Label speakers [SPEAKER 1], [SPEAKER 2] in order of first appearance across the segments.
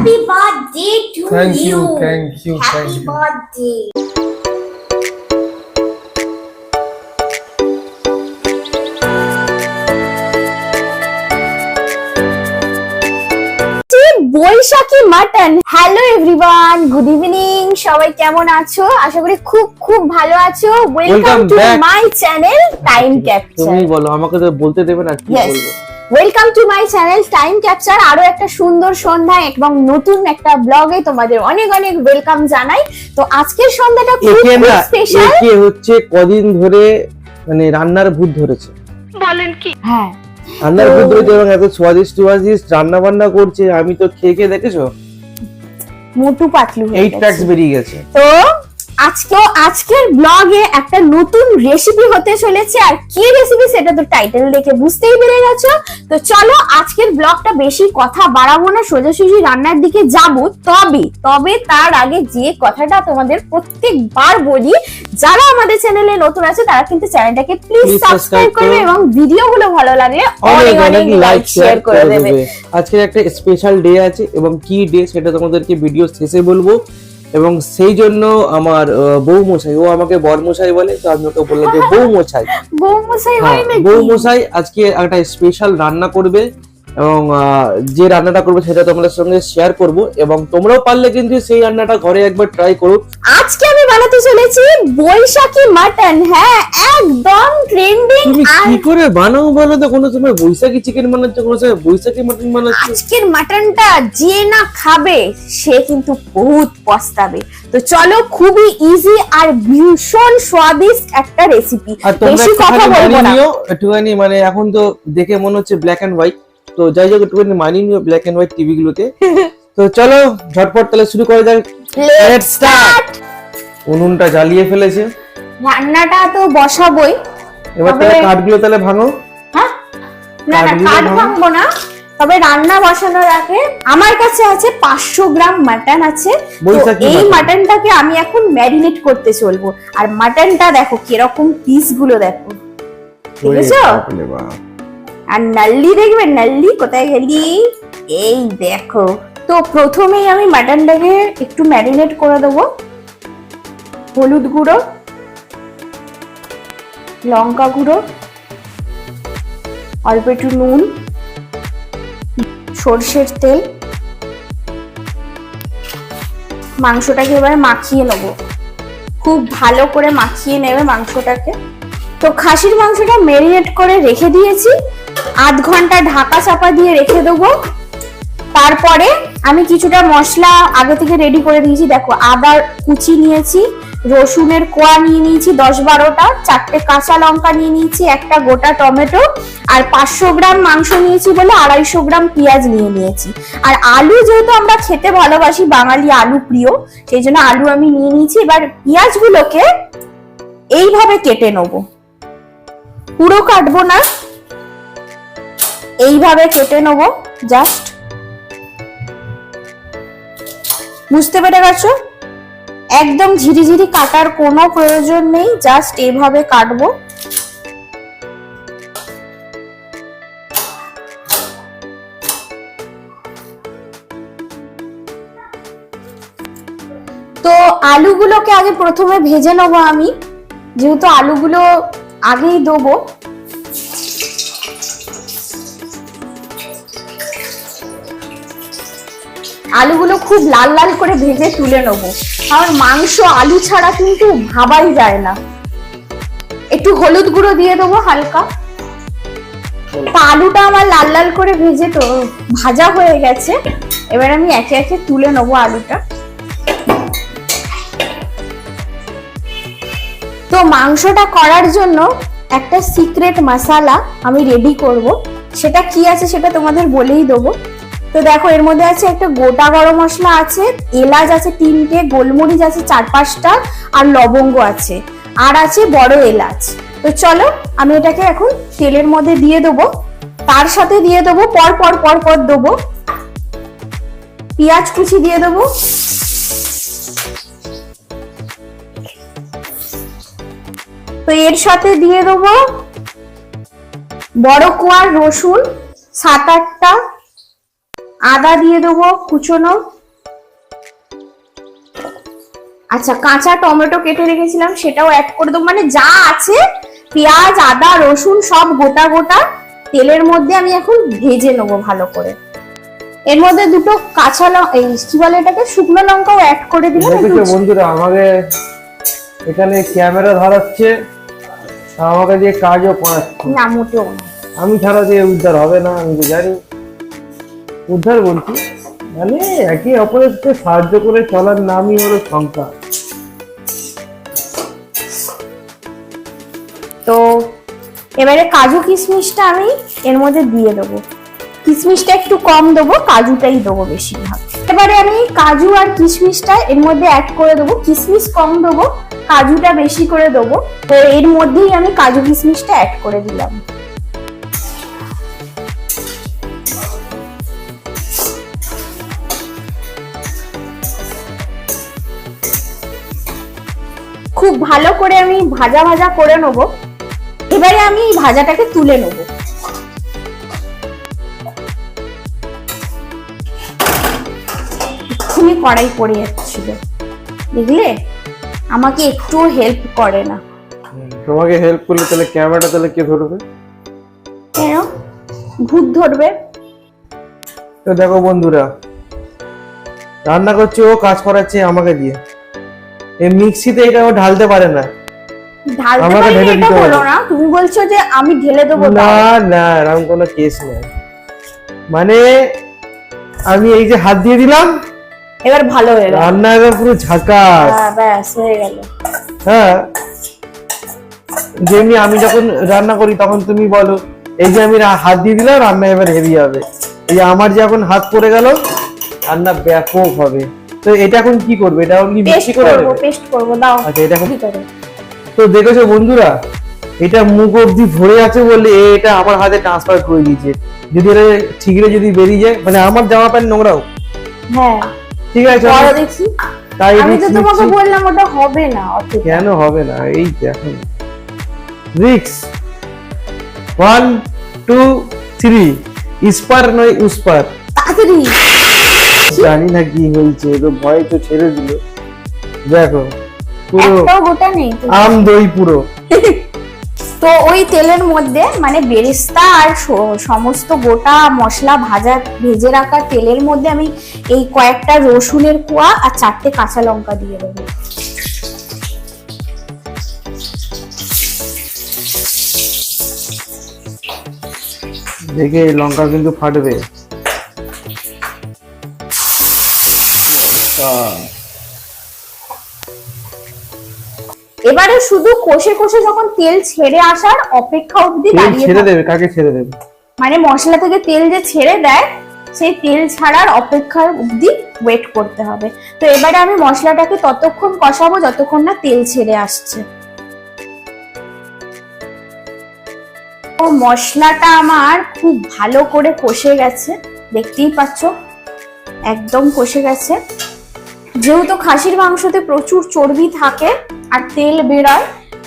[SPEAKER 1] Happy birthday to
[SPEAKER 2] Thank
[SPEAKER 1] you.
[SPEAKER 2] you, thank you,
[SPEAKER 1] Happy
[SPEAKER 2] thank you.
[SPEAKER 1] birthday. Baishakhi mutton hello everyone good evening সবাই কেমন আছো আশা করি খুব খুব ভালো আছো welcome to my channel time capture
[SPEAKER 3] তুমি বলো আমাকে তো বলতে দেবে না কি. বলব
[SPEAKER 1] welcome to my channel time capture আরও একটা সুন্দর সন্ধ্যা এবং নতুন একটা ব্লগে তোমাদের অনেক অনেক ওয়েলকাম জানাই। তো আজকের সন্ধ্যাটা খুব স্পেশাল
[SPEAKER 3] একে হচ্ছে কদিন ধরে মানে রান্নার ভূত ধরেছে। বলেন কি?
[SPEAKER 1] হ্যাঁ।
[SPEAKER 3] রান্নার ভূত ধরেছে এবং এত স্বাদিষ্ট স্বাদিষ্ট রান্না বান্না করছে আমি তো খেয়ে খেয়ে দেখেছ?
[SPEAKER 1] মোটু পাতলু হয়ে
[SPEAKER 3] এইট। প্যাক্স বেরিয়ে গেছে।
[SPEAKER 1] তো আজকে আজকের ব্লগে একটা নতুন রেসিপি হতে চলেছে। আর কি রেসিপি সেটা তো টাইটেল দেখে বুঝতেই পেরে গেছো। তো চলো আজকের ব্লগটা বেশি কথা বাড়াবো না সোজাসুজি রান্নার দিকে যাব। তবে তবে তার আগে যে কথাটা তোমাদের প্রত্যেকবার বলি যারা আমাদের চ্যানেলে নতুন আছে তারা কিন্তু চ্যানেলটাকে প্লিজ সাবস্ক্রাইব করবে
[SPEAKER 3] করো।
[SPEAKER 1] এবং ভিডিওগুলো ভালো লাগলে
[SPEAKER 3] অনেক
[SPEAKER 1] অনেক
[SPEAKER 3] অনেক
[SPEAKER 1] অনেক লাইক শেয়ার করে দেবে।
[SPEAKER 3] আজকে একটা স্পেশাল ডে আছে এবং কি ডে সেটা তোমাদেরকে ভিডিও শেষে বলব। এবং সেই জন্য আমার বউ মশাই ও আমাকে বর মশাই বলে তো আমি ওকে বললাম যে বউ মশাই
[SPEAKER 1] বউ মশাই হয়
[SPEAKER 3] হ্যাঁ,
[SPEAKER 1] নাকি?
[SPEAKER 3] বউ মশাই আজকে একটা স্পেশাল রান্না করবে এবং আহ, যে রান্নাটা করবে সেটা তোমাদের সঙ্গে শেয়ার করব এবং তোমরাও পারলে কিন্তু সেই রান্নাটা ঘরে একবার ট্রাই করো।
[SPEAKER 1] আজকে বানাতে চলেছি বৈশাখী মাটন। হ্যাঁ একদম ট্রেন্ডিং
[SPEAKER 3] কি করে বানাও বলো তো? কোনো সময় বৈশাখী চিকেন বানাচ্ছ কোনো সময় বৈশাখী মটন বানাচ্ছ?
[SPEAKER 1] আজকের মাটনটা যে না খাবে সে কিন্তু বহুত পস্তাবে। তো চলো খুবই ইজি আর ভীষণ স্বাদিষ্ট একটা রেসিপি বেশি কথা বলব না।
[SPEAKER 3] একটুখানি মানে এখন তো দেখে মনে হচ্ছে ব্ল্যাক এন্ড হোয়াইট তো যাই হোক একটুখানি মানিয়ে নিও ব্ল্যাক এন্ড হোয়াইট টিভি গুলোতে। তো চলো ঝটপট তাহলে শুরু করে যাক।
[SPEAKER 1] Let's start!
[SPEAKER 3] উনুনটা জ্বালিয়ে ফেলেছে।
[SPEAKER 1] রান্নাটা তো বসাবোই।
[SPEAKER 3] এবার তাহলে কাঠগুলো তাহলে ভাঙো।
[SPEAKER 1] হ্যাঁ? না কাঠ ভাঙবো না। তবে রান্না বসানোর আগে আমার কাছে আছে পাঁচশো গ্রাম মাটন আছে। এই মাটনটাকে আমি এখন ম্যারিনেট করতে চলবো। আর মাটনটা দেখো কীরকম পিসগুলো দেখো
[SPEAKER 3] ওরে
[SPEAKER 1] আর নাল্লি দেখবে? নাল্লি কোথায় গেলি? এই দেখো। তো প্রথমেই আমি মাটনটাকে একটু ম্যারিনেট করে দেবো। হলুদ গুঁড়ো, লঙ্কা গুঁড়ো, অল্প একটু নুন, সর্ষের তেল। মাংসটাকে এবার মাখিয়ে নেব। খুব ভালো করে মাখিয়ে নেবে মাংসটাকে। তো খাসির মাংসটা মেরিনেট করে রেখে দিয়েছি। আধ ঘণ্টা ঢাকা চাপা দিয়ে রেখে দেবো। তারপরে আমি কিছুটা মশলা আগে থেকে রেডি করে দিয়েছি। দেখো, আদা কুচি নিয়েছি। রসুনের কোয়া নিয়ে নিয়েছি, দশ বারোটা, চারটে কাঁচা লঙ্কা নিয়ে নিয়েছি, একটা গোটা টমেটো, আর পাঁচশো গ্রাম মাংস নিয়েছি বলে আড়াইশো গ্রাম পেঁয়াজ নিয়ে নিয়েছি। আর আলু যেহেতু আমরা খেতে ভালোবাসি, বাঙালি আলু প্রিয়, সেই জন্য আলু আমি নিয়ে নিয়েছি। এবার পেঁয়াজগুলোকে এইভাবে কেটে নেব। পুরো কাটবো না। এইভাবে কেটে নেব, জাস্ট। বুঝতে পেরে গেছো? একদম ঝিরিঝিরি কাটার কোনো প্রয়োজন নেই জাস্ট এইভাবে কাটবো। তো আলুগুলোকে আগে প্রথমে ভেজে নেব আমি, যেহেতু আলুগুলো আগেই দেবো। আলুগুলো খুব লাল লাল করে ভেজে তুলে নেব। কারণ মাংস আলু ছাড়া কিন্তু ভাবাই যায় না। একটু হলুদ গুঁড়ো দিয়ে দেবো হালকা। তা আলুটা আমার লাল লাল করে ভেজে তো ভাজা হয়ে গেছে। এবার আমি একে একে তুলে নেব আলুটা। তো মাংসটা করার জন্য একটা সিক্রেট মশালা আমি রেডি করব। সেটা কি আছে সেটা তোমাদের বলেই দেবো। তো দেখো, এর মধ্যে আছে একটা গোটা গরম মশলা আছে, এলাচ আছে তিনটে, গোলমরিচ আছে চার পাঁচটা, আর লবঙ্গ আছে। আর আছে বড় এলাচ। তো চলো, আমি এটাকে এখন তেলের মধ্যে দিয়ে দেবো। তার সাথে দিয়ে দেবো, পর পর পর পর দেবো। পেঁয়াজ কুচি দিয়ে দেবো। তো এর সাথে দিয়ে দেবো বড় কোয়ার রসুন, সাত আটটা আদা দিয়ে দেবো কুচোনো। আচ্ছা কাঁচা টমেটো কেটে রেখেছিলাম সেটাও অ্যাড করে দেবো। মানে যা আছে পেঁয়াজ আদা রসুন সব গোটা গোটা তেলের মধ্যে আমি এখন ভেজে নেব ভালো করে। এর মধ্যে দুটো কাঁচা লঙ্কা এই কি বলে এটাকে? শুকনো লঙ্কাও অ্যাড করে দিলাম একটু
[SPEAKER 3] বন্ধুরা আমাকে এখানে ক্যামেরা ধরাচ্ছে আমাকে যে কাজও করাচ্ছে।
[SPEAKER 1] না মোটেও
[SPEAKER 3] আমি ছাড়া যে উদ্ধার হবে না আমি তো জানি। উদ্ধার বলছি মানে একে অপরের সাথে সাহায্য করে চলার নামই হলো সংখ্যা
[SPEAKER 1] তো এবারে কাজু কিশমিশটা আমি এর মধ্যে দিয়ে দেবো। কিশমিশটা একটু কম দেবো, কাজুটাই দেবো বেশিরভাগ। এবারে আমি কাজু আর কিশমিশটা এর মধ্যে অ্যাড করে দেবো, কিশমিশ কম দেবো, কাজুটা বেশি করে দেবো। তো এর মধ্যেই আমি কাজু কিশমিশটা অ্যাড করে দিলাম। খুব ভালো করে আমি ভাজা ভাজা করে নেব। এবারে আমি এই ভাজাটাকে তুলে নেব। এক্ষুনি কড়াই পড়ে যাচ্ছিল। বুঝলে আমাকে একটু হেল্প করে না।
[SPEAKER 3] তোমাকে হেল্প করলে তাহলে ক্যামেরাটা তাহলে কে ধরবে?
[SPEAKER 1] কেন? ভূত ধরবে?
[SPEAKER 3] তো দেখো বন্ধুরা রান্না করছে ও কাজ করাচ্ছে আমাকে দিয়ে। এই মিক্সিতে এটা ও ঢালতে পারে না।
[SPEAKER 1] ঢালতে পারি এটা বলো না। তুমি বলছো যে আমি ঢেলে দেবো
[SPEAKER 3] না না এরকম কোনো কেস নেই। মানে আমি এই যে হাত দিয়ে দিলাম
[SPEAKER 1] এবার ভালো হয়ে গেল।
[SPEAKER 3] রান্না এবার পুরো ঝাকাস।
[SPEAKER 1] হ্যাঁ, ব্যাস হয়ে গেল।
[SPEAKER 3] হ্যাঁ যেমনি আমি যখন রান্না করি তখন তুমি বলো এই যে আমি হাত দিয়ে দিলাম রান্না এবার হেভি হবে। এই আমার যে এখন হাত পড়ে গেল রান্না ব্যাপক হবে। তো এটা এখন কি করবে? এটা এখন কি মিক্সি করে দেবে?
[SPEAKER 1] পেস্ট করব দাও।
[SPEAKER 3] আচ্ছা এটা এখন
[SPEAKER 1] ভিতরে
[SPEAKER 3] তো দেখেছ বন্ধুরা এটা মুখ অব্দি ভরে আছে বলে এটা আমার হাতে ট্রান্সফার করে দিয়েছে। যদি এটা ঠিকরে যদি বেরিয়ে যায় মানে আমার জামা প্যান্ট নোংরাও।
[SPEAKER 1] হ্যাঁ।
[SPEAKER 3] ঠিক আছে আমি
[SPEAKER 1] দেখি।
[SPEAKER 3] তাই
[SPEAKER 1] আমি তো তোমাকে বললাম ওটা হবে না
[SPEAKER 3] কেন হবে না? এই দেখো। রিক্স। One two three. ইস্পার নয় উস্পার।
[SPEAKER 1] তাড়াতাড়ি
[SPEAKER 3] জানি না কি হয়েছে তো ভয় তো ছেড়ে দিল। দেখো পুরো
[SPEAKER 1] গোটা নেই
[SPEAKER 3] আম দই পুরো।
[SPEAKER 1] তো ওই তেলের মধ্যে মানে বেরেস্তা আর সমস্ত গোটা মশলা ভাজা ভেজে রাখা তেলের মধ্যে আমি এই কয়েকটা রসুনের কোয়া আর চারটে কাঁচা লঙ্কা দিয়ে দেবো।
[SPEAKER 3] দেখে এই লঙ্কা কিন্তু ফাটবে।
[SPEAKER 1] এবারে শুধু কষে কষে যখন তেল ছেড়ে আসার অপেক্ষা অবধি দাঁড়িয়ে
[SPEAKER 3] ছেড়ে দেবে কাকে ছেড়ে দেবে?
[SPEAKER 1] মানে মশলা থেকে তেল যে ছেড়ে দেয় সেই তেল ছাড়ার অপেক্ষা অবধি ওয়েট করতে হবে। তো এবারে আমি মশলাটাকে ততক্ষণ কষাবো যতক্ষণ না তেল ছেড়ে আসছে। ও মশলাটা আমার খুব ভালো করে কষে গেছে। দেখতেই পাচ্ছ? একদম কষে গেছে। যেহেতু খাসির মাংসতে প্রচুর চর্বি থাকে আর তেল বেরোয়,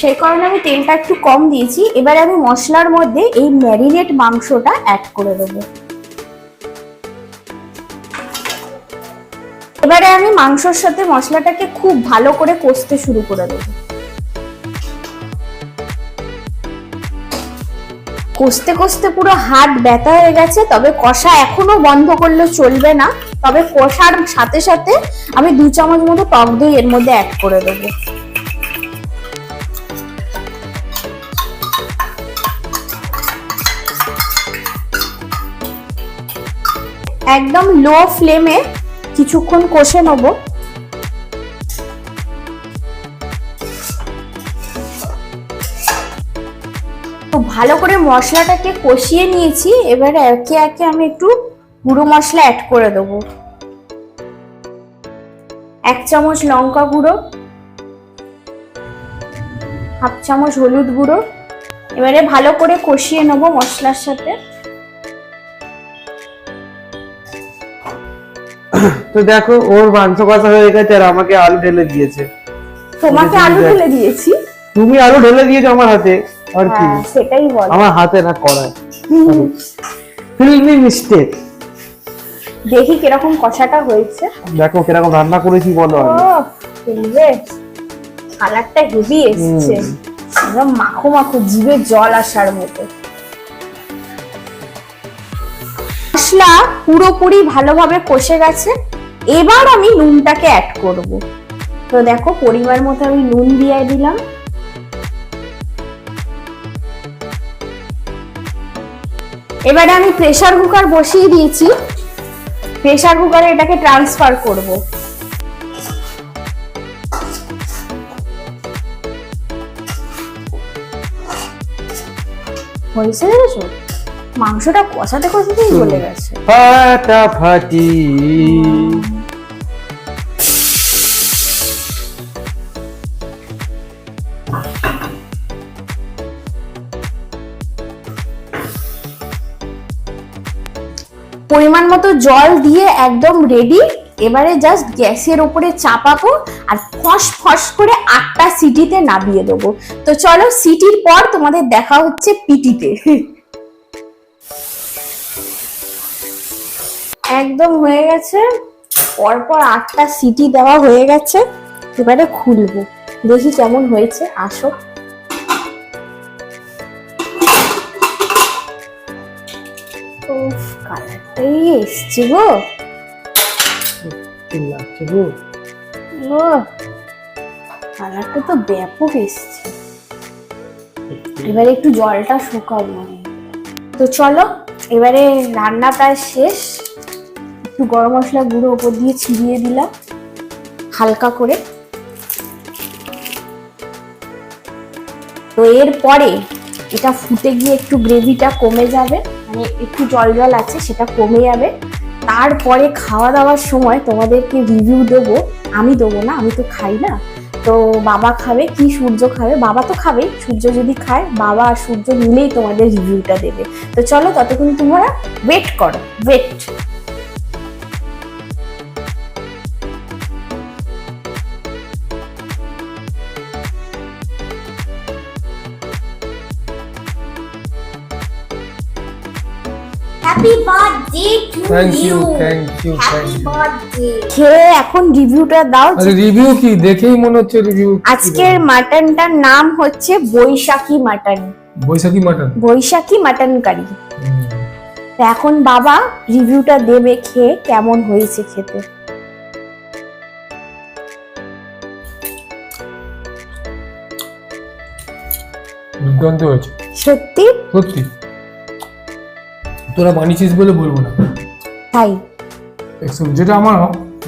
[SPEAKER 1] সেই কারণে আমি তেলটা একটু কম দিয়েছি। এবারে আমি মশলার মধ্যে এই ম্যারিনেট মাংসটা অ্যাড করে দেবো। এবারে আমি মাংসর সাথে মশলাটাকে খুব ভালো করে কষতে শুরু করে দেবো। কষতে কষতে পুরো হাত ব্যথা হয়ে গেছে, তবে কষা এখনও বন্ধ করলে চলবে না। তবে কষার সাথে সাথে আমি দু চামচ মতো টক দই এর মধ্যে অ্যাড করে দেবো। একদম লো ফ্লেমে কিছুক্ষণ কষে নেব। তো ভালো করে মশলাটাকে কষিয়ে নিয়েছি। এবারে একে একে আমি একটু গুঁড়ো মশলা অ্যাড করে দেবো। এক চামচ লঙ্কা গুঁড়ো হাফ চামচ হলুদ গুঁড়ো। এবারে ভালো করে কষিয়ে নেব মশলার সাথে।
[SPEAKER 3] তো দেখো ওর মাংস কষা হয়ে গেছে আর আমাকে আলু ঢেলে দিয়েছে।
[SPEAKER 1] তোমাকে আলু ঢেলে দিয়েছি।
[SPEAKER 3] তুমি আলু ঢেলে দিয়েছ আমার হাতে। আর কি?
[SPEAKER 1] হ্যাঁ সেটাই বল।
[SPEAKER 3] আমার হাতে না কড়াই ফিল্মি মিস্টেক
[SPEAKER 1] দেখি কীরকম কষাটা হয়েছে।
[SPEAKER 3] দেখো কীরকম রান্না করেছি বলো
[SPEAKER 1] কালারটা হেভি এসছে। একদম মাখো মাখো জিভে জল আসার মতো। মশলা পুরোপুরি ভালোভাবে কষে গেছে। এবার আমি নুনটাকে অ্যাড করব। তো দেখো পরিমাণ মতো আমি নুন দিয়ে দিলাম। এবারে আমি প্রেশার কুকার বসিয়ে দিয়েছি। প্রেসার কুকারে এটাকে ট্রান্সফার করব। হয়েছে দেখেছ? মাংসটা কষাতে কষাতেই গলে গেছে।
[SPEAKER 3] ফাটাফাটি
[SPEAKER 1] পরিমাণ মতো জল দিয়ে একদম রেডি এবারে জাস্ট গ্যাসের উপরে চাপাবো আর ফস ফস করে আটটা সিটিতে নামিয়ে দেবো। তো চলো সিটির পর তোমাদের দেখা হচ্ছে পিটিতে। একদম হয়ে গেছে। পরপর আটটা সিটি দেওয়া হয়ে গেছে। এবারে খুলবো। দেখি কেমন হয়েছে। আসো। উফ কালারটাই এসছে গো।
[SPEAKER 3] লাগছে গো?
[SPEAKER 1] ও কালারটা তো ব্যাপক এসছে। এবারে একটু জলটা শুকাবো আমি। তো চলো এবারে রান্না প্রায় শেষ। একটু গরম মশলা গুঁড়ো ওপর দিয়ে ছিটিয়ে দিলাম হালকা করে। তো এরপরে এটা ফুটে গিয়ে একটু গ্রেভিটা কমে যাবে। মানে একটু জল জল আছে, সেটা কমে যাবে। তারপরে খাওয়া দাওয়ার সময় তোমাদেরকে রিভিউ দেবো। আমি দেবো না, আমি তো খাই না। তো বাবা খাবে, কি সূর্য খাবে? বাবা তো খাবে সূর্য যদি খায়, বাবা আর সূর্য মিলেই তোমাদের রিভিউটা দেবে। তো চলো ততক্ষণ তোমরা ওয়েট করো wait happy birthday to
[SPEAKER 2] thank you thank you thank you
[SPEAKER 1] birthday খেয়ে এখন রিভিউটা দাও।
[SPEAKER 2] আরে রিভিউ কি? দেখেই মনে হচ্ছে রিভিউ
[SPEAKER 1] আজকের মাটনটার নাম হচ্ছে Baishakhi mutton
[SPEAKER 2] Baishakhi mutton
[SPEAKER 1] Baishakhi mutton curry তো এখন বাবা রিভিউটা দেবে খেয়ে কেমন হয়েছে খেতে।
[SPEAKER 2] দুর্দান্ত হয়েছে।
[SPEAKER 1] সত্যি?
[SPEAKER 2] সত্যি। তোরা বানিয়েছিস বলে বলব না।
[SPEAKER 1] তাই?
[SPEAKER 2] একদম যেটা আমার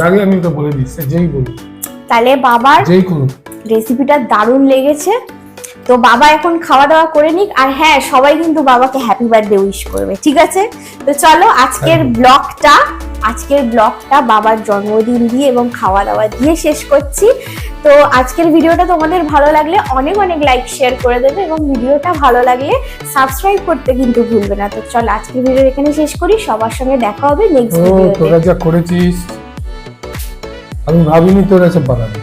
[SPEAKER 2] লাগে আমি ওটা বলে দিচ্ছি যেই বলি
[SPEAKER 1] তাহলে বাবার
[SPEAKER 2] যেই করুন
[SPEAKER 1] রেসিপিটা দারুণ লেগেছে। তো বাবা এখন খাওয়া দাওয়া করে নিক আর হ্যাঁ সবাই কিন্তু বাবাকে হ্যাপি বার্থডে উইশ করবে ঠিক আছে? তো চলো আজকের ব্লগটা আজকের ব্লগটা বাবার জন্মদিন দিয়ে এবং খাওয়া দাওয়া দিয়ে শেষ করছি। তো আজকের ভিডিওটা তোমাদের ভালো লাগলে অনেক অনেক লাইক শেয়ার করে দেবে এবং ভিডিওটা ভালো লাগলে সাবস্ক্রাইব করতে কিন্তু ভুলবে না। তো চল আজকের ভিডিও এখানে শেষ করি। সবার সঙ্গে দেখা হবে নেক্সট ভিডিওতে
[SPEAKER 2] তোরা যা করেছিস আমি ভাবিনি তোরা সব বানাবি।